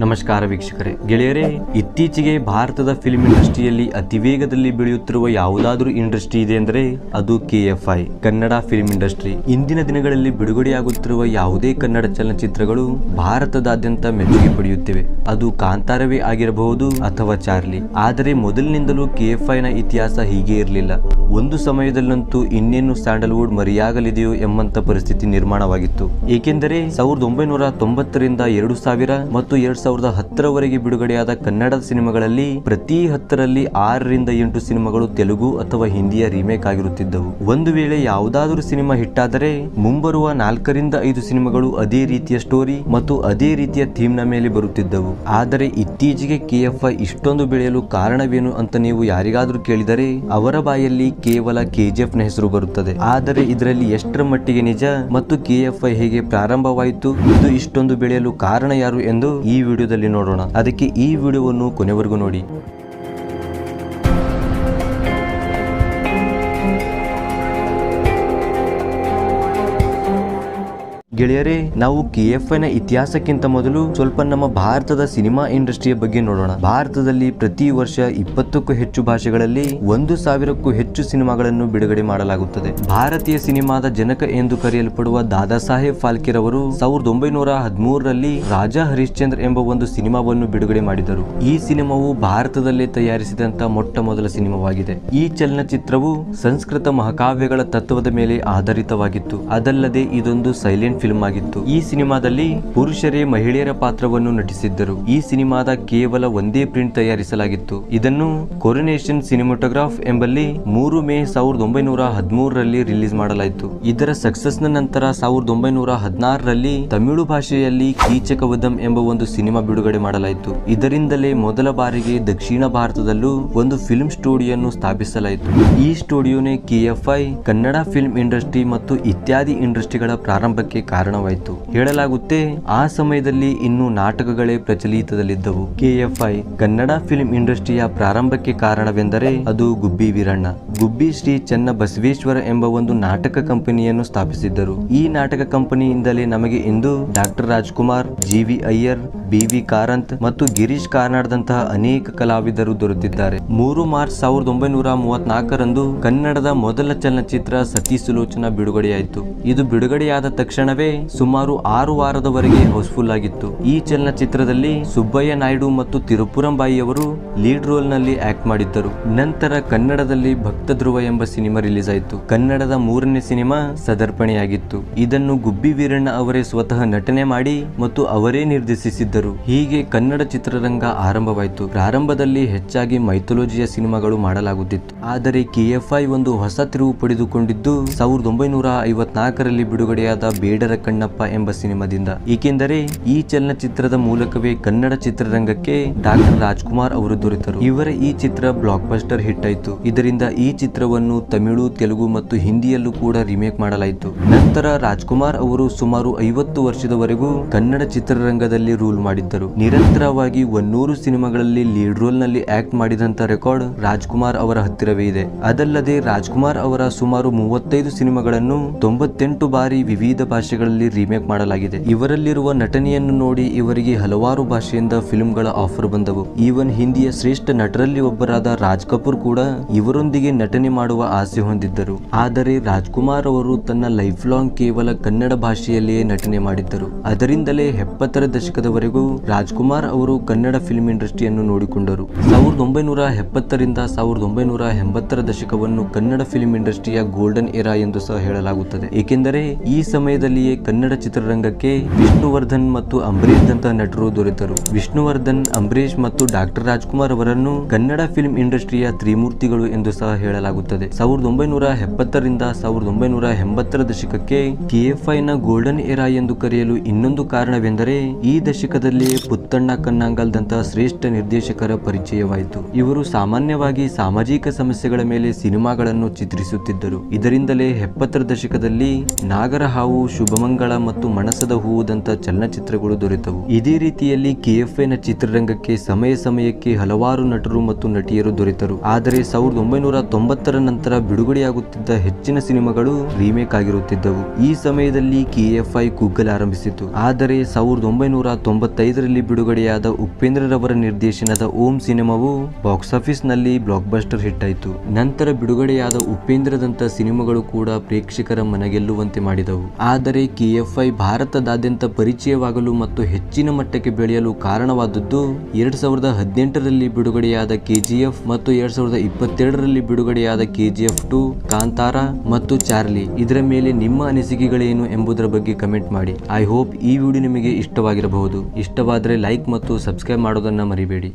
ನಮಸ್ಕಾರ ವೀಕ್ಷಕರೇ. ಗೆಳೆಯರೇ, ಇತ್ತೀಚೆಗೆ ಭಾರತದ ಫಿಲ್ಮ್ ಇಂಡಸ್ಟ್ರಿಯಲ್ಲಿ ಅತಿ ವೇಗದಲ್ಲಿ ಬೆಳೆಯುತ್ತಿರುವ ಯಾವುದಾದ್ರೂ ಇಂಡಸ್ಟ್ರಿ ಇದೆ ಅಂದ್ರೆ ಅದು ಐ, ಕನ್ನಡ ಫಿಲ್ಮ್ ಇಂಡಸ್ಟ್ರಿ. ಇಂದಿನ ದಿನಗಳಲ್ಲಿ ಬಿಡುಗಡೆಯಾಗುತ್ತಿರುವ ಯಾವುದೇ ಕನ್ನಡ ಚಲನಚಿತ್ರಗಳು ಭಾರತದಾದ್ಯಂತ ಮೆಚ್ಚುಗೆ ಪಡೆಯುತ್ತಿವೆ. ಅದು ಕಾಂತಾರವೇ ಆಗಿರಬಹುದು ಅಥವಾ ಚಾರ್ಲಿ. ಆದರೆ ಮೊದಲಿನಿಂದಲೂ ಕೆ ಎಫ್ ಐನ ಇತಿಹಾಸ ಹೀಗೆ ಇರಲಿಲ್ಲ. ಒಂದು ಸಮಯದಲ್ಲಂತೂ ಇನ್ನೇನು ಸ್ಯಾಂಡಲ್ವುಡ್ ಮರೆಯಾಗಲಿದೆಯೋ ಎಂಬಂತ ಪರಿಸ್ಥಿತಿ ನಿರ್ಮಾಣವಾಗಿತ್ತು. ಏಕೆಂದರೆ ಸಾವಿರದ ಒಂಬೈನೂರ ತೊಂಬತ್ತರಿಂದ ಎರಡು ಸಾವಿರ ಮತ್ತು ಎರಡ್ ಸಾವಿರದ ಹತ್ತರವರೆಗೆ ಬಿಡುಗಡೆಯಾದ ಕನ್ನಡದ ಸಿನಿಮಾಗಳಲ್ಲಿ ಪ್ರತಿ ಹತ್ತರಲ್ಲಿ ಆರರಿಂದ ಎಂಟು ಸಿನಿಮಾಗಳು ತೆಲುಗು ಅಥವಾ ಹಿಂದಿಯ ರೀಮೇಕ್ ಆಗಿರುತ್ತಿದ್ದವು. ಒಂದು ವೇಳೆ ಯಾವುದಾದರೂ ಸಿನಿಮಾ ಹಿಟ್ಟಾದರೆ ಮುಂಬರುವ ನಾಲ್ಕರಿಂದ ಐದು ಸಿನಿಮಾಗಳು ಅದೇ ರೀತಿಯ ಸ್ಟೋರಿ ಮತ್ತು ಅದೇ ರೀತಿಯ ಥೀಮ್ನ ಮೇಲೆ ಬರುತ್ತಿದ್ದವು. ಆದರೆ ಇತ್ತೀಚೆಗೆ ಕೆಎಫ್ಐ ಇಷ್ಟೊಂದು ಬೆಳೆಯಲು ಕಾರಣವೇನು ಅಂತ ನೀವು ಯಾರಿಗಾದರೂ ಕೇಳಿದರೆ ಅವರ ಬಾಯಲ್ಲಿ ಕೇವಲ ಕೆಜಿಎಫ್ನ ಹೆಸರು ಬರುತ್ತದೆ. ಆದರೆ ಇದರಲ್ಲಿ ಎಷ್ಟರ ಮಟ್ಟಿಗೆ ನಿಜ ಮತ್ತು ಕೆಎಫ್ಐ ಹೇಗೆ ಪ್ರಾರಂಭವಾಯಿತು, ಇದು ಇಷ್ಟೊಂದು ಬೆಳೆಯಲು ಕಾರಣ ಯಾರು ಎಂದು ಈ ವಿಡಿಯೋದಲ್ಲಿ ನೋಡೋಣ. ಅದಕ್ಕೆ ಈ ವಿಡಿಯೋವನ್ನು ಕೊನೆವರೆಗೂ ನೋಡಿ. ಗೆಳೆಯರೇ, ನಾವು ಕೆಎಫ್ಐ ನ ಇತಿಹಾಸಕ್ಕಿಂತ ಮೊದಲು ಸ್ವಲ್ಪ ನಮ್ಮ ಭಾರತದ ಸಿನಿಮಾ ಇಂಡಸ್ಟ್ರಿಯ ಬಗ್ಗೆ ನೋಡೋಣ. ಭಾರತದಲ್ಲಿ ಪ್ರತಿ ವರ್ಷ ಇಪ್ಪತ್ತಕ್ಕೂ ಹೆಚ್ಚು ಭಾಷೆಗಳಲ್ಲಿ ಒಂದು ಸಾವಿರಕ್ಕೂ ಹೆಚ್ಚು ಸಿನಿಮಾಗಳನ್ನು ಬಿಡುಗಡೆ ಮಾಡಲಾಗುತ್ತದೆ. ಭಾರತೀಯ ಸಿನಿಮಾದ ಜನಕ ಎಂದು ಕರೆಯಲ್ಪಡುವ ದಾದಾ ಸಾಹೇಬ್ ಫಾಲ್ಕೆರವರು ಸಾವಿರದ ಒಂಬೈನೂರ ಹದಿಮೂರರಲ್ಲಿ ರಾಜಾ ಹರಿಶ್ಚಂದ್ರ ಎಂಬ ಒಂದು ಸಿನಿಮಾವನ್ನು ಬಿಡುಗಡೆ ಮಾಡಿದರು. ಈ ಸಿನಿಮಾವು ಭಾರತದಲ್ಲೇ ತಯಾರಿಸಿದಂತ ಮೊಟ್ಟ ಮೊದಲ ಸಿನಿಮಾವಾಗಿದೆ. ಈ ಚಲನಚಿತ್ರವು ಸಂಸ್ಕೃತ ಮಹಾಕಾವ್ಯಗಳ ತತ್ವದ ಮೇಲೆ ಆಧಾರಿತವಾಗಿತ್ತು. ಅದಲ್ಲದೆ ಇದೊಂದು ಸೈಲೆಂಟ್ ಫಿಲ್ಮ್ ಆಗಿತ್ತು. ಈ ಸಿನಿಮಾದಲ್ಲಿ ಪುರುಷರೇ ಮಹಿಳೆಯರ ಪಾತ್ರವನ್ನು ನಟಿಸಿದ್ದರು. ಈ ಸಿನಿಮಾದ ಕೇವಲ ಒಂದೇ ಪ್ರಿಂಟ್ ತಯಾರಿಸಲಾಗಿತ್ತು. ಇದನ್ನು ಕೊರೊನೇಷನ್ ಸಿನಿಮಾಟೋಗ್ರಾಫ್ ಎಂಬಲ್ಲಿ ಮೂರು ಮೇ ಸಾವಿರದ ಒಂಬೈನೂರ ಹದಿಮೂರರಲ್ಲಿ ರಿಲೀಸ್ ಮಾಡಲಾಯಿತು. ಇದರ ಸಕ್ಸಸ್ನ ನಂತರ ಸಾವಿರದ ಒಂಬೈನೂರ ಹದಿನಾರರಲ್ಲಿ ತಮಿಳು ಭಾಷೆಯಲ್ಲಿ ಕೀಚಕವದಂ ಎಂಬ ಒಂದು ಸಿನಿಮಾ ಬಿಡುಗಡೆ ಮಾಡಲಾಯಿತು. ಇದರಿಂದಲೇ ಮೊದಲ ಬಾರಿಗೆ ದಕ್ಷಿಣ ಭಾರತದಲ್ಲೂ ಒಂದು ಫಿಲ್ಮ್ ಸ್ಟುಡಿಯೋನ್ನು ಸ್ಥಾಪಿಸಲಾಯಿತು. ಈ ಸ್ಟುಡಿಯೋನೇ ಕೆಎಫ್ಐ ಕನ್ನಡ ಫಿಲ್ಮ್ ಇಂಡಸ್ಟ್ರಿ ಮತ್ತು ಇತ್ಯಾದಿ ಇಂಡಸ್ಟ್ರಿಗಳ ಪ್ರಾರಂಭಕ್ಕೆ ಕಾರಣವಾಯಿತು. ಹೇಳಲಾಗುತ್ತೆ, ಆ ಸಮಯದಲ್ಲಿ ಇನ್ನು ನಾಟಕಗಳೇ ಪ್ರಚಲಿತದಲ್ಲಿದ್ದವು. ಕೆಎಫ್ಐ ಕನ್ನಡ ಫಿಲ್ಮ್ ಇಂಡಸ್ಟ್ರಿಯ ಪ್ರಾರಂಭಕ್ಕೆ ಕಾರಣವೆಂದರೆ ಅದು ಗುಬ್ಬಿ ವೀರಣ್ಣ. ಗುಬ್ಬಿ ಶ್ರೀ ಚನ್ನ ಬಸವೇಶ್ವರ ಎಂಬ ಒಂದು ನಾಟಕ ಕಂಪನಿಯನ್ನು ಸ್ಥಾಪಿಸಿದ್ದರು. ಈ ನಾಟಕ ಕಂಪನಿಯಿಂದಲೇ ನಮಗೆ ಇಂದು doctor Rajkumar, G V Iyer, B V Karanth ಮತ್ತು ಗಿರೀಶ್ ಕಾರ್ನಾಡ್ದಂತಹ ಅನೇಕ ಕಲಾವಿದರು ದೊರೆತಿದ್ದಾರೆ. ಮೂರು ಮಾರ್ಚ್ ಸಾವಿರದ ಒಂಬೈನೂರ ಮೂವತ್ನಾಲ್ಕರಂದು ಕನ್ನಡದ ಮೊದಲ ಚಲನಚಿತ್ರ ಸತಿ ಸುಲೋಚನಾ ಬಿಡುಗಡೆಯಾಯಿತು. ಇದು ಬಿಡುಗಡೆಯಾದ ತಕ್ಷಣವೇ ಸುಮಾರು ಆರು ವಾರದವರೆಗೆ ಹೌಸ್ಫುಲ್ ಆಗಿತ್ತು. ಈ ಚಲನಚಿತ್ರದಲ್ಲಿ ಸುಬ್ಬಯ್ಯ ನಾಯ್ಡು ಮತ್ತು ತಿರುಪುರಂಬಾಯಿ ಅವರು ಲೀಡ್ ರೋಲ್ನಲ್ಲಿ ಆಕ್ಟ್ ಮಾಡಿದ್ದರು. ನಂತರ ಕನ್ನಡದಲ್ಲಿ ಭಕ್ತ ಧ್ರುವ ಎಂಬ ಸಿನಿಮಾ ರಿಲೀಸ್ ಆಯಿತು ಕನ್ನಡದ ಮೂರನೇ ಸಿನಿಮಾ ಸದರ್ಪಣೆಯಾಗಿತ್ತು. ಇದನ್ನು ಗುಬ್ಬಿ ವೀರಣ್ಣ ಅವರೇ ಸ್ವತಃ ನಟನೆ ಮಾಡಿ ಮತ್ತು ಅವರೇ ನಿರ್ದೇಶಿಸಿದ್ದರು. ಹೀಗೆ ಕನ್ನಡ ಚಿತ್ರರಂಗ ಆರಂಭವಾಯಿತು. ಪ್ರಾರಂಭದಲ್ಲಿ ಹೆಚ್ಚಾಗಿ ಮೈಥೊಲಜಿಯ ಸಿನಿಮಾಗಳು ಮಾಡಲಾಗುತ್ತಿತ್ತು. ಆದರೆ ಕೆಎಫ್ಐ ಒಂದು ಹೊಸ ತಿರುವು ಪಡೆದುಕೊಂಡಿದ್ದು, ಸಾವಿರದ ಒಂಬೈನೂರ ಐವತ್ನಾಲ್ಕರಲ್ಲಿ ಬಿಡುಗಡೆಯಾದ ಬೇಡರ ಕಣ್ಣಪ್ಪ ಎಂಬ ಸಿನಿಮಾದಿಂದ. ಏಕೆಂದರೆ ಈ ಚಲನಚಿತ್ರದ ಮೂಲಕವೇ ಕನ್ನಡ ಚಿತ್ರರಂಗಕ್ಕೆ ಡಾಕ್ಟರ್ ರಾಜ್ಕುಮಾರ್ ಅವರು ದೊರೆತರು. ಇವರ ಈ ಚಿತ್ರ ಬ್ಲಾಕ್ ಬಸ್ಟರ್ ಹಿಟ್ ಆಯಿತು ಇದರಿಂದ ಈ ಚಿತ್ರವನ್ನು ತಮಿಳು, ತೆಲುಗು ಮತ್ತು ಹಿಂದಿಯಲ್ಲೂ ಕೂಡ ರಿಮೇಕ್ ಮಾಡಲಾಯಿತು. ನಂತರ ರಾಜ್ಕುಮಾರ್ ಅವರು ಸುಮಾರು ಐವತ್ತು ವರ್ಷದವರೆಗೂ ಕನ್ನಡ ಚಿತ್ರರಂಗದಲ್ಲಿ ರೂಲ್ ಮಾಡಿದ್ದರು. ನಿರಂತರವಾಗಿ ಒನ್ನೂರು ಸಿನಿಮಾಗಳಲ್ಲಿ ಲೀಡ್ ರೋಲ್ನಲ್ಲಿ ಆಕ್ಟ್ ಮಾಡಿದಂತ ರೆಕಾರ್ಡ್ ರಾಜ್ಕುಮಾರ್ ಅವರ ಹತ್ತಿರವೇ ಇದೆ. ಅದಲ್ಲದೆ ರಾಜ್ಕುಮಾರ್ ಅವರ ಸುಮಾರು ಮೂವತ್ತೈದು ಸಿನಿಮಾಗಳನ್ನು ತೊಂಬತ್ತೆಂಟು ಬಾರಿ ವಿವಿಧ ಭಾಷೆಗಳಲ್ಲಿ ರೀಮೇಕ್ ಮಾಡಲಾಗಿದೆ. ಇವರಲ್ಲಿರುವ ನಟನೆಯನ್ನು ನೋಡಿ ಇವರಿಗೆ ಹಲವಾರು ಭಾಷೆಯಿಂದ ಫಿಲ್ಮ್ಗಳ ಆಫರ್ ಬಂದವು. ಈವನ್ ಹಿಂದಿಯ ಶ್ರೇಷ್ಠ ನಟರಲ್ಲಿ ಒಬ್ಬರಾದ ರಾಜ್ ಕಪೂರ್ ಕೂಡ ಇವರೊಂದಿಗೆ ನಟನೆ ಮಾಡುವ ಆಸೆ ಹೊಂದಿದ್ದರು. ಆದರೆ ರಾಜ್ಕುಮಾರ್ ಅವರು ತನ್ನ ಲೈಫ್ ಲಾಂಗ್ ಕೇವಲ ಕನ್ನಡ ಭಾಷೆಯಲ್ಲಿಯೇ ನಟನೆ ಮಾಡಿದ್ದರು. ಅದರಿಂದಲೇ ಎಪ್ಪತ್ತರ ದಶಕದವರೆಗೂ ರಾಜ್ಕುಮಾರ್ ಅವರು ಕನ್ನಡ ಫಿಲ್ಮ್ ಇಂಡಸ್ಟ್ರಿಯನ್ನು ನೋಡಿಕೊಂಡರು. ಸಾವಿರದ ಒಂಬೈನೂರ ಎಪ್ಪತ್ತರಿಂದ ಸಾವಿರದ ಒಂಬೈನೂರ ಎಂಬತ್ತರ ದಶಕವನ್ನು ಕನ್ನಡ ಫಿಲ್ಮ್ ಇಂಡಸ್ಟ್ರಿಯ ಗೋಲ್ಡನ್ ಎರಾ ಎಂದು ಸಹ ಹೇಳಲಾಗುತ್ತದೆ. ಏಕೆಂದರೆ ಈ ಸಮಯದಲ್ಲಿಯೇ ಕನ್ನಡ ಚಿತ್ರರಂಗಕ್ಕೆ ವಿಷ್ಣುವರ್ಧನ್ ಮತ್ತು ಅಂಬರೀಶ್ ದಂತ ನಟರು ದೊರೆತರು. ವಿಷ್ಣುವರ್ಧನ್ ಅಂಬರೀಶ್ ಮತ್ತು ಡಾಕ್ಟರ್ ರಾಜ್ಕುಮಾರ್ ಅವರನ್ನು ಕನ್ನಡ ಫಿಲ್ಮ್ ಇಂಡಸ್ಟ್ರಿಯ ತ್ರಿಮೂರ್ತಿಗಳು ಎಂದು ಸಹ ಹೇಳಲಾಗುತ್ತದೆ. ಸಾವಿರದ ಒಂಬೈನೂರ ಎಪ್ಪತ್ತರಿಂದ ಸಾವಿರದ ಒಂಬೈನೂರ ಎಂಬತ್ತರ ದಶಕಕ್ಕೆ ಕೆಎಫ್ಐ ನ ಗೋಲ್ಡನ್ ಎರಾ ಎಂದು ಕರೆಯಲು ಇನ್ನೊಂದು ಕಾರಣವೆಂದರೆ ಈ ದಶಕದಲ್ಲಿ ಪುತ್ತಣ್ಣ ಕನ್ನಾಂಗಲ್ ದಂತ ಶ್ರೇಷ್ಠ ನಿರ್ದೇಶಕರ ಪರಿಚಯವಾಯಿತು. ಇವರು ಸಾಮಾನ್ಯವಾಗಿ ಸಾಮಾಜಿಕ ಸಮಸ್ಯೆಗಳ ಮೇಲೆ ಸಿನಿಮಾಗಳನ್ನು ಚಿತ್ರಿಸುತ್ತಿದ್ದರು. ಇದರಿಂದಲೇ ಎಪ್ಪತ್ತರ ದಶಕದಲ್ಲಿ ನಾಗರಹಾವು ಶುಭ ಶುಭಮಂಗಳ ಮತ್ತು ಮನಸದ ಹೂವುದಂತ ಚಲನಚಿತ್ರಗಳು ದೊರೆತವು. ಇದೇ ರೀತಿಯಲ್ಲಿ ಕೆಎಫ್ಎನ ಚಿತ್ರರಂಗಕ್ಕೆ ಸಮಯ ಸಮಯಕ್ಕೆ ಹಲವಾರು ನಟರು ಮತ್ತು ನಟಿಯರು ದೊರೆತರು. ಆದರೆ ಸಾವಿರದ ಒಂಬೈನೂರ ತೊಂಬತ್ತರ ನಂತರ ಬಿಡುಗಡೆಯಾಗುತ್ತಿದ್ದ ಹೆಚ್ಚಿನ ಸಿನಿಮಾಗಳು ರೀಮೇಕ್ ಆಗಿರುತ್ತಿದ್ದವು. ಈ ಸಮಯದಲ್ಲಿ ಕೆಎಫ್ಐ ಕುಗ್ಗಲ್ ಆರಂಭಿಸಿತು. ಆದರೆ ಸಾವಿರದ ಒಂಬೈನೂರ ತೊಂಬತ್ತೈದರಲ್ಲಿ ಬಿಡುಗಡೆಯಾದ ಉಪೇಂದ್ರರವರ ನಿರ್ದೇಶನದ ಓಂ ಸಿನಿಮಾವು ಬಾಕ್ಸ್ ಆಫೀಸ್ನಲ್ಲಿ ಬ್ಲಾಕ್ ಬಸ್ಟರ್ ಹಿಟ್ ಆಯಿತು ನಂತರ ಬಿಡುಗಡೆಯಾದ ಉಪೇಂದ್ರದಂತ ಸಿನಿಮಾಗಳು ಕೂಡ ಪ್ರೇಕ್ಷಕರ ಮನಗೆಲ್ಲುವಂತೆ ಮಾಡಿದವು. ಆದರೆ ಕೆಎಫ್ಐ ಭಾರತದಾದ್ಯಂತ ಪರಿಚಯವಾಗಲು ಮತ್ತು ಹೆಚ್ಚಿನ ಮಟ್ಟಕ್ಕೆ ಬೆಳೆಯಲು ಕಾರಣವಾದದ್ದು, ಎರಡ್ ಸಾವಿರದ ಹದಿನೆಂಟರಲ್ಲಿ ಬಿಡುಗಡೆಯಾದ ಕೆಜಿಎಫ್ ಮತ್ತು ಎರಡ್ ಸಾವಿರದ ಇಪ್ಪತ್ತೆರಡರಲ್ಲಿ ಬಿಡುಗಡೆಯಾದ ಕೆಜಿಎಫ್ ಟು ಕಾಂತಾರ ಮತ್ತು ಚಾರ್ಲಿ. ಇದರ ಮೇಲೆ ನಿಮ್ಮ ಅನಿಸಿಕೆಗಳೇನು ಎಂಬುದರ ಬಗ್ಗೆ ಕಮೆಂಟ್ ಮಾಡಿ. ಐ ಹೋಪ್ ಈ ವಿಡಿಯೋ ನಿಮಗೆ ಇಷ್ಟವಾಗಿರಬಹುದು. ಇಷ್ಟವಾದರೆ ಲೈಕ್ ಮತ್ತು ಸಬ್ಸ್ಕ್ರೈಬ್ ಮಾಡೋದನ್ನ ಮರಿಬೇಡಿ.